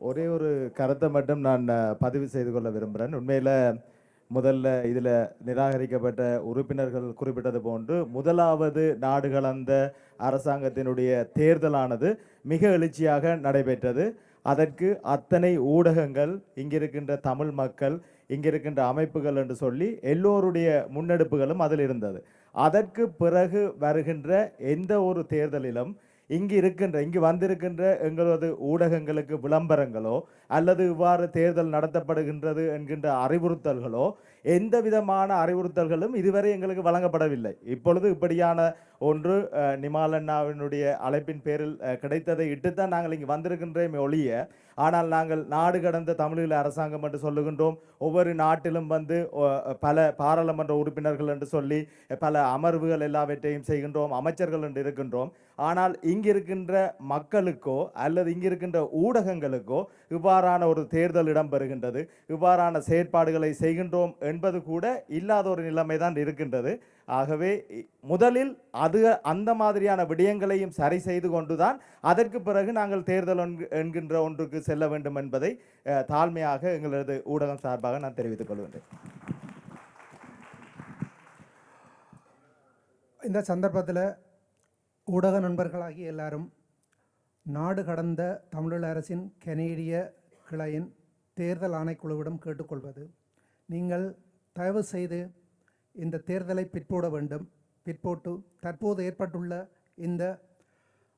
ஒரே ஒரு கருத்தை மட்டும் நான் பதிவு செய்து கொள்ள விரும்புகிறேன் உண்மையில் முதல்ல இதில் நிராகரிக்கப்பட்ட உறுப்பினர்கள் குறிப்பிட்டது போன்று முதலாவது நாடு கலந்த அரசாங்கத்தினுடைய தேர்தலானது மிக எழுச்சியாக நடைபெற்றது. அதற்கு அத்தனை ஊடகங்கள் இங்கிருக்கின்ற தமிழ் மக்கள் இங்கிருக்கின்ற அமைப்புகள் என்று சொல்லி எல்லோருடைய முன்னெடுப்புகளும் அதில் இருந்தது. அதற்கு பிறகு வருகின்ற எந்த ஒரு தேர்தலிலும் இங்கு இருக்கின்ற இங்கு வந்திருக்கின்ற எங்களது ஊடகங்களுக்கு விளம்பரங்களோ அல்லது இவ்வாறு தேர்தல் நடத்தப்படுகின்றது என்கின்ற அறிவுறுத்தல்களோ எந்த விதமான அறிவுறுத்தல்களும் இதுவரை எங்களுக்கு வழங்கப்படவில்லை. இப்பொழுது இப்படியான ஒன்று நிமாலண்ணாவினுடைய அழைப்பின் பேரில் கிடைத்ததை இட்டுத்தான் நாங்கள் இங்கு வந்திருக்கின்றேமே ஒழிய ஆனால் நாங்கள் நாடு கடந்த தமிழீழ அரசாங்கம் என்று சொல்லுகின்றோம். ஒவ்வொரு நாட்டிலும் வந்து பல பாராளுமன்ற உறுப்பினர்கள் என்று சொல்லி பல அமர்வுகள் எல்லாவற்றையும் செய்கின்றோம் அமைச்சர்கள் என்று இருக்கின்றோம். ஆனால் இங்கிருக்கின்ற மக்களுக்கோ அல்லது இங்கிருக்கின்ற ஊடகங்களுக்கோ இவ்வாறான ஒரு தேர்தல் இடம்பெறுகின்றது. இவ்வாறான செயற்பாடுகளை செய்கின்றோம் என்பது கூட இல்லாத ஒரு நிலைமை தான் இருக்கின்றது. ஆகவே முதலில் அது அந்த மாதிரியான விடயங்களையும் சரி செய்து கொண்டுதான் அதற்கு பிறகு நாங்கள் தேர்தல் என்கின்ற ஒன்றுக்கு செல்ல வேண்டும் என்பதை தாழ்மையாக எங்களது ஊடகம் சார்பாக நான் தெரிவித்துக் கொள்கின்றேன். இந்த சந்தர்ப்பத்தில் ஊடக நண்பர்களாகிய எல்லாரும் நாடு கடந்த தமிழீழ அரசின் கனேடிய கிளையின் தேர்தல் ஆணைக்குழுவிடம் கேட்டுக்கொள்வது நீங்கள் தயவு செய்து இந்த தேர்தலை பிற்போட வேண்டும். பிற்போட்டு தற்போது ஏற்பட்டுள்ள இந்த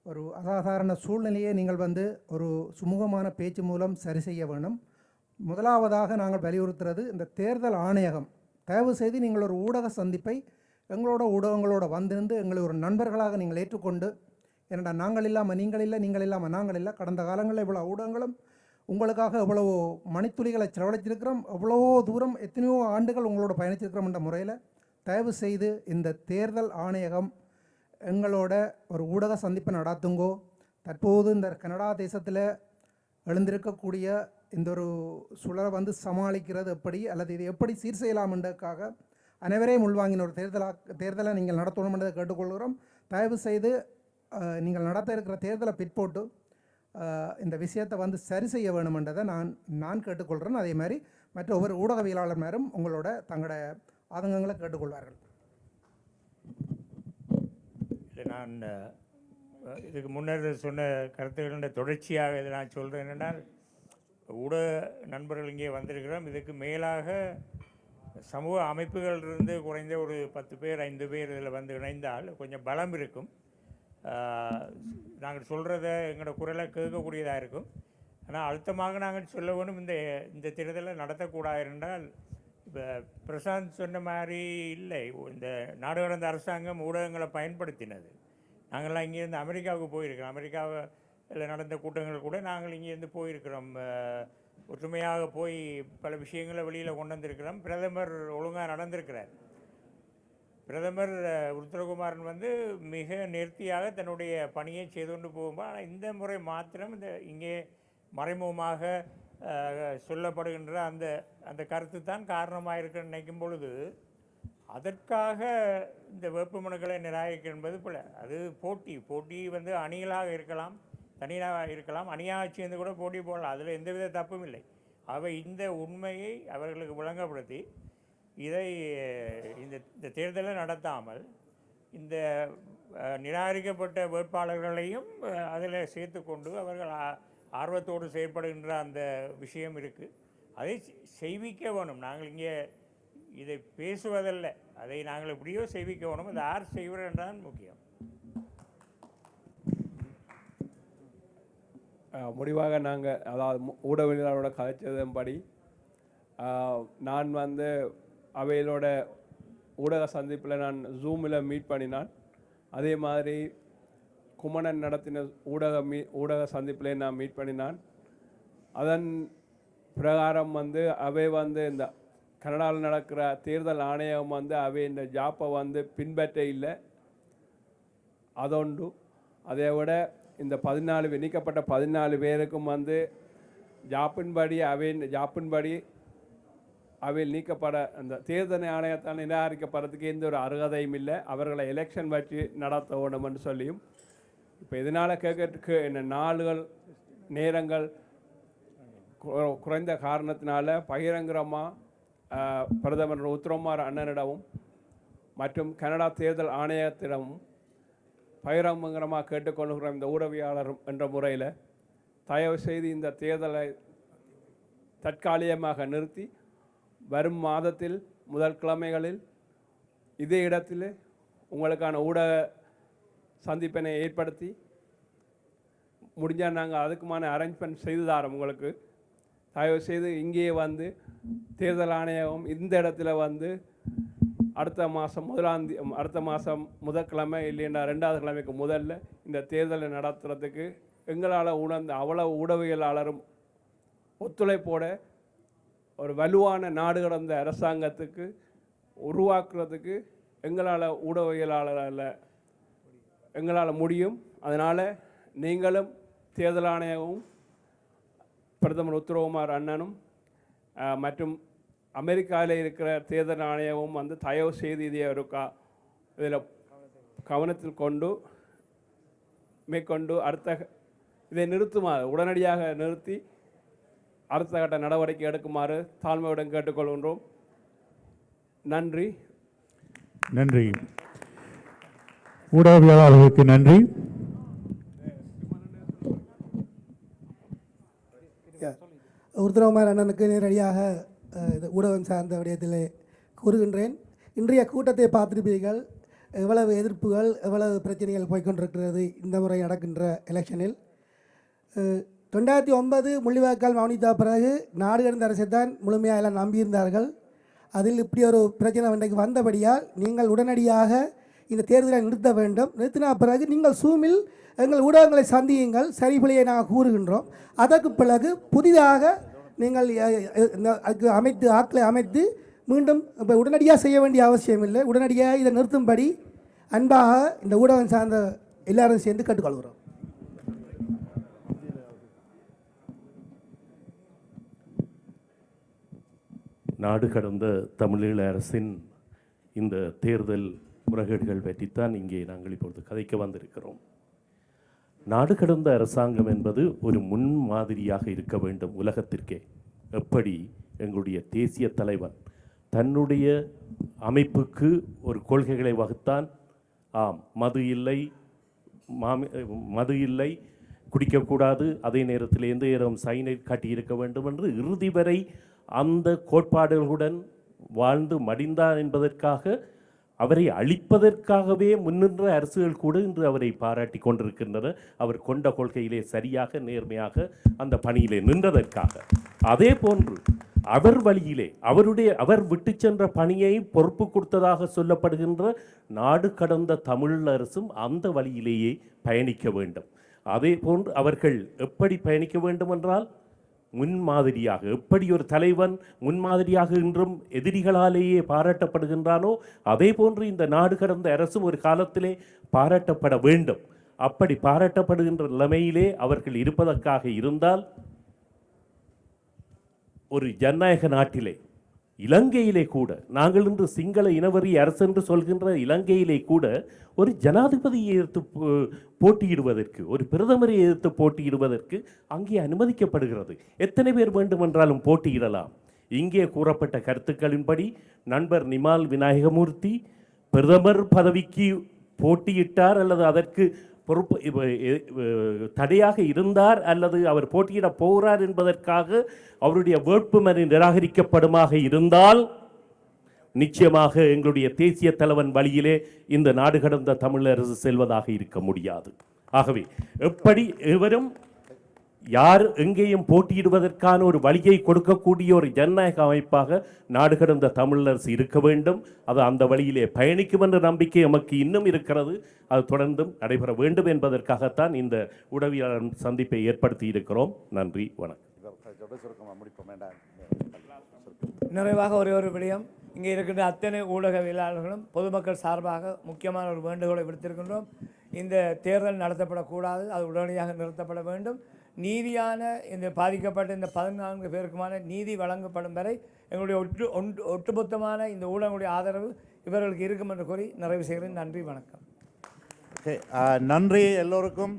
ஒரு அசாதாரண சூழ்நிலையை நீங்கள் வந்து ஒரு சுமூகமான பேச்சு மூலம் சரி செய்ய வேண்டும். முதலாவதாக நாங்கள் வலியுறுத்துறது இந்த தேர்தல் ஆணையகம். தயவு செய்து நீங்கள் ஒரு ஊடக சந்திப்பை எங்களோட ஊடகங்களோட வந்திருந்து எங்களை ஒரு நண்பர்களாக நீங்கள் ஏற்றுக்கொண்டு என்னடா நாங்கள் இல்லாமல் நீங்கள் இல்லை நீங்கள் இல்லாமல் நாங்கள் இல்லை கடந்த காலங்களில் இவ்வளோ ஊடகங்களும் உங்களுக்காக எவ்வளவோ மணித்துளிகளை செலவழிச்சிருக்கிறோம் எவ்வளவோ தூரம் எத்தனையோ ஆண்டுகள் உங்களோட பயணிச்சிருக்கிறோம் என்ற முறையில் தயவு செய்து இந்த தேர்தல் ஆணையகம் எங்களோட ஒரு ஊடக சந்திப்பை நடாத்துங்கோ. தற்போது இந்த கனடா தேசத்தில் எழுந்திருக்கக்கூடிய இந்த ஒரு சுழலை வந்து சமாளிக்கிறது எப்படி அல்லது இதை எப்படி சீர் செய்யலாம்ன்றதுக்காக அனைவரையும் உள்வாங்கின ஒரு தேர்தலாக தேர்தலை நீங்கள் நடத்தணும் என்றதை கேட்டுக்கொள்கிறோம். தயவு செய்து நீங்கள் நடத்த இருக்கிற தேர்தலை பிற்போட்டு இந்த விஷயத்தை வந்து சரி செய்ய வேணுமென்றதை நான் நான் கேட்டுக்கொள்கிறேன். அதே மாதிரி மற்ற ஒவ்வொரு ஊடகவியலாளர்மாரும் உங்களோட தங்களோட ஆதங்கங்களை கேட்டுக்கொள்வார்கள். இல்லை நான் இதுக்கு முன்னர் சொன்ன கருத்துக்களுடைய தொடர்ச்சியாக இதை நான் சொல்கிறேன் என்னென்னால் ஊடக நண்பர்கள் இங்கே வந்திருக்கிறோம். இதுக்கு மேலாக சமூக அமைப்புகளிலிருந்து குறைந்த ஒரு பத்து பேர் ஐந்து பேர் இதில் வந்து இணைந்தால் கொஞ்சம் பலம் இருக்கும். நாங்கள் சொல்கிறத எங்களோட குரலை கேட்கக்கூடியதாக இருக்கும். ஆனால் அழுத்தமாக நாங்கள் சொல்ல வேணும் இந்த இந்த தேர்தலை நடத்தக்கூடாது என்றால் இப்போ பிரசாந்த் சொன்ன மாதிரி இல்லை. இந்த நாடு கடந்த அரசாங்கம் ஊடகங்களை பயன்படுத்தினது. நாங்கள்லாம் இங்கேருந்து அமெரிக்காவுக்கு போயிருக்கிறோம். அமெரிக்காவில் நடந்த கூட்டங்கள் கூட நாங்கள் இங்கேருந்து போயிருக்கிறோம். ஒற்றுமையாக போய் பல விஷயங்களை வெளியில் கொண்டு வந்திருக்கிறோம். பிரதமர் ஒழுங்காக நடந்திருக்கிறார். பிரதமர் அஹ், உத்தரகுமாரன் வந்து மிக நேர்த்தியாக தன்னுடைய பணியை செய்து கொண்டு போகும்போது ஆனால் இந்த முறை மாத்திரம் இந்த இங்கே மறைமுகமாக சொல்லப்படுகின்ற அந்த அந்த கருத்து தான் காரணமாக இருக்குன்னு நினைக்கும் பொழுது அதற்காக இந்த வேட்புமனுக்களை நிராகரிக்க என்பது போல அது போட்டி போட்டி வந்து அணிகளாக இருக்கலாம். தனியாக இருக்கலாம் அணியாக சேர்ந்து கூட போட்டி போடலாம். அதில் எந்தவித தப்பும் இல்லை. அவை இந்த உண்மையை அவர்களுக்கு விளங்கப்படுத்தி இதை இந்த இந்த தேர்தலை நடத்தாமல் இந்த நிராகரிக்கப்பட்ட வேட்பாளர்களையும் அதில் சேர்த்து கொண்டு அவர்கள் ஆர்வத்தோடு செயல்படுகின்ற அந்த விஷயம் இருக்குது அதை செய்விக்க வேணும். நாங்கள் இங்கே இதை பேசுவதல்ல. அதை நாங்கள் எப்படியோ செய்விக்க வேணும். அதை யார் செய்வர் என்றால் முக்கியம். முடிவாக நாங்கள் அதாவது ஊடகவியலாளரோட கதைச்சதன்படி நான் வந்து அவையிலோட ஊடக சந்திப்பில் நான் ஜூமில் மீட் பண்ணினான் அதே மாதிரி குமணன் நடத்தின ஊடக மீ ஊடக சந்திப்பில் நான் மீட் பண்ணினான் அதன் பிரகாரம் வந்து அவை வந்து இந்த கனடாவில் நடக்கிற தேர்தல் ஆணையம் வந்து அவை இந்த ஜாப்பை வந்து பின்பற்ற இல்லை. அதொண்டு அதை விட இந்த பதினாலு பேர் நீக்கப்பட்ட பதினாலு பேருக்கும் வந்து ஜாப்பின்படி அவையின் ஜாப்பின்படி அவையில் நீக்கப்பட அந்த தேர்தல் ஆணையத்தால் நிராகரிக்கப்படுறதுக்கு எந்த ஒரு அருகதையும் இல்லை. அவர்களை எலெக்ஷன் வச்சு நடத்த வேண்டும்னு சொல்லியும் இப்போ இதனால் கேட்கறதுக்கு என்ன நாள்கள் நேரங்கள் குறைந்த காரணத்தினால பகிரங்கரமாக பிரதமர் உத்தரமார் அண்ணனிடமும் மற்றும் கனடா தேர்தல் ஆணையத்திடமும் பயிரம்பங்கரமாக கேட்டுக்கொள்கிற இந்த ஊடகவியாளர் என்ற முறையில். தயவு செய்து இந்த தேர்தலை தற்காலிகமாக நிறுத்தி வரும் மாதத்தில் முதல் கிழமைகளில் இதே இடத்தில் உங்களுக்கான ஊடக சந்திப்பினை ஏற்படுத்தி முடிஞ்சால் நாங்கள் அதுக்குமான அரேஞ்ச்மெண்ட் செய்து தரோம் உங்களுக்கு. தயவு செய்து இங்கேயே வந்து தேர்தல் ஆணையகம் இந்த இடத்துல வந்து அடுத்த மாதம் முதலாந்தி அடுத்த மாதம் முதற்கிழமை இல்லைன்னா ரெண்டாவது கிழமைக்கு முதல்ல இந்த தேர்தலை நடத்துகிறதுக்கு எங்களால் உணர்ந்த அவ்வளவு ஊடகவியலாளரும் ஒத்துழைப்போட ஒரு வலுவான நாடு கடந்த அரசாங்கத்துக்கு உருவாக்குறதுக்கு எங்களால் ஊடகவியலாளரால் எங்களால் முடியும். அதனால் நீங்களும் தேர்தல் ஆணையமும் பிரதமர் உத்தரவுமார் அண்ணனும் மற்றும் அமெரிக்காவில் இருக்கிற தேர்தல் ஆணையமும் வந்து தயவு செய்து இதை ஒரு கா இதில் கவனத்தில் கொண்டு மேற்கொண்டு அடுத்த இதை நிறுத்துமாறு உடனடியாக நிறுத்தி அடுத்த கட்ட நடவடிக்கை எடுக்குமாறு தாழ்மையுடன் கேட்டுக்கொள்கின்றோம். நன்றி. நன்றி. ஊடகவியலாளர்களுக்கு நன்றி. உருத்திரகுமார் அண்ணனுக்கு நேரடியாக இது ஊடகம் சார்ந்த விடயத்திலே கூறுகின்றேன். இன்றைய கூட்டத்தை பார்த்திருப்பீர்கள் எவ்வளவு எதிர்ப்புகள் எவ்வளவு பிரச்சனைகள் போய்க்கொண்டிருக்கிறது இந்த முறை நடக்கின்ற எலெக்ஷனில். ரெண்டாயிரத்தி ஒன்பது முள்ளிவாய்க்கால் மௌனித்தா பிறகு நாடு கடந்த அரசை தான் முழுமையாக எல்லாம் நம்பியிருந்தார்கள். அதில் இப்படி ஒரு பிரச்சனை இன்றைக்கு வந்தபடியால் நீங்கள் உடனடியாக இந்த தேர்தலை நிறுத்த வேண்டும். நிறுத்தின பிறகு நீங்கள் சூமில் எங்கள் ஊடகங்களை சந்தியுங்கள். சரிபிழையை நாங்கள் கூறுகின்றோம். அதற்கு பிறகு புதிதாக நீங்கள் அது அதுக்கு அமைத்து ஆட்களை அமைத்து மீண்டும் இப்போ உடனடியாக செய்ய வேண்டிய அவசியம் இல்லை. உடனடியாக இதை நிறுத்தும்படி அன்பாக இந்த ஊடகம் சார்ந்த எல்லாரும் சேர்ந்து கேட்டுக்கொள்கிறோம். நாடு கடந்த தமிழீழ அரசின் இந்த தேர்தல் முறைகேடுகள் பற்றித்தான் இங்கே நாங்கள் இப்பொழுது கதைக்க வந்திருக்கிறோம். நாடு கடந்த அரசாங்கம் என்பது ஒரு முன்மாதிரியாக இருக்க வேண்டும் உலகத்திற்கே. எப்படி? எங்களுடைய தேசிய தலைவன் தன்னுடைய அமைப்புக்கு ஒரு கொள்கைகளை வகுத்தான். ஆம் மது இல்லை மாமி மது இல்லை குடிக்கக்கூடாது அதே நேரத்தில் எந்த நேரம் சைனை காட்டியிருக்க வேண்டும் என்று இறுதி வரை அந்த கோட்பாடுகளுடன் வாழ்ந்து மடிந்தார் என்பதற்காக அவரை அழிப்பதற்காகவே முன்னின்ற அரசுகள் கூட இன்று அவரை பாராட்டி கொண்டிருக்கின்றன அவர் கொண்ட கொள்கையிலே சரியாக நேர்மையாக அந்த பணியிலே நின்றதற்காக. அதே போன்று அவர் வழியிலே அவருடைய அவர் விட்டு சென்ற பணியை பொறுப்பு கொடுத்ததாக சொல்லப்படுகின்ற நாடு கடந்த தமிழ் அரசும் அந்த வழியிலேயே பயணிக்க வேண்டும். அதே போன்று அவர்கள் எப்படி பயணிக்க வேண்டும் என்றால் முன்மாதிரியாக எப்படி ஒரு தலைவன் முன்மாதிரியாக இன்றும் எதிரிகளாலேயே பாராட்டப்படுகின்றானோ அதே போன்று இந்த நாடு கடந்த அரசும் ஒரு காலத்திலே பாராட்டப்பட வேண்டும். அப்படி பாராட்டப்படுகின்ற நிலைமையிலே அவர்கள் இருப்பதற்காக இருந்தால் ஒரு ஜனநாயக நாட்டிலே இலங்கையிலே கூட நாங்கள் இன்று சிங்கள இனவரி அரசு என்று சொல்கின்ற இலங்கையிலே கூட ஒரு ஜனாதிபதியை எதிர்த்து போ- போட்டியிடுவதற்கு ஒரு பிரதமரை எதிர்த்து போட்டியிடுவதற்கு அங்கே அனுமதிக்கப்படுகிறது. எத்தனை பேர் வேண்டுமென்றாலும் போட்டியிடலாம். இங்கே கூறப்பட்ட கருத்துக்களின்படி நண்பர் நிமால் விநாயகமூர்த்தி பிரதமர் பதவிக்கு போட்டியிட்டார் அல்லது அதற்கு பொறுப்பு தடையாக இருந்தார் அல்லது அவர் போட்டியிட போகிறார் என்பதற்காக அவருடைய வேட்புமனு நிராகரிக்கப்படுமாக இருந்தால் நிச்சயமாக எங்களுடைய தேசிய தலைவன் வழியிலே இந்த நாடு கடந்த தமிழரசு செல்வதாக இருக்க முடியாது. ஆகவே எப்படி எவரும் யார் எங்கேயும் போட்டியிடுவதற்கான ஒரு வழியை கொடுக்கக்கூடிய ஒரு ஜனநாயக அமைப்பாக நாடு கடந்த தமிழரசு இருக்க வேண்டும். அது அந்த வழியிலே பயணிக்கும் என்ற நம்பிக்கை நமக்கு இன்னும் இருக்கிறது. அது தொடர்ந்தும் நடைபெற வேண்டும் என்பதற்காகத்தான் இந்த உடவியாளர் சந்திப்பை ஏற்படுத்தி இருக்கிறோம். நன்றி வணக்கம். நிறைவாக ஒரே ஒரு விடயம். இங்கே இருக்கின்ற அத்தனை ஊடகவியலாளர்களும் பொதுமக்கள் சார்பாக முக்கியமான ஒரு வேண்டுகோளை விடுத்திருக்கின்றோம். இந்த தேர்தல் நடத்தப்படக்கூடாது அது உடனடியாக நிறுத்தப்பட வேண்டும். நீதியான இந்த பாதிக்கப்பட்ட இந்த பதினான்கு பேருக்குமான நீதி வழங்கப்படும் வரை எங்களுடைய ஒட்டு ஒன்று ஒட்டுமொத்தமான இந்த ஊடகங்களுடைய ஆதரவு இவர்களுக்கு இருக்கும் என்று கூறி நிறைவு செய்கிறேன். நன்றி வணக்கம். நன்றி எல்லோருக்கும்.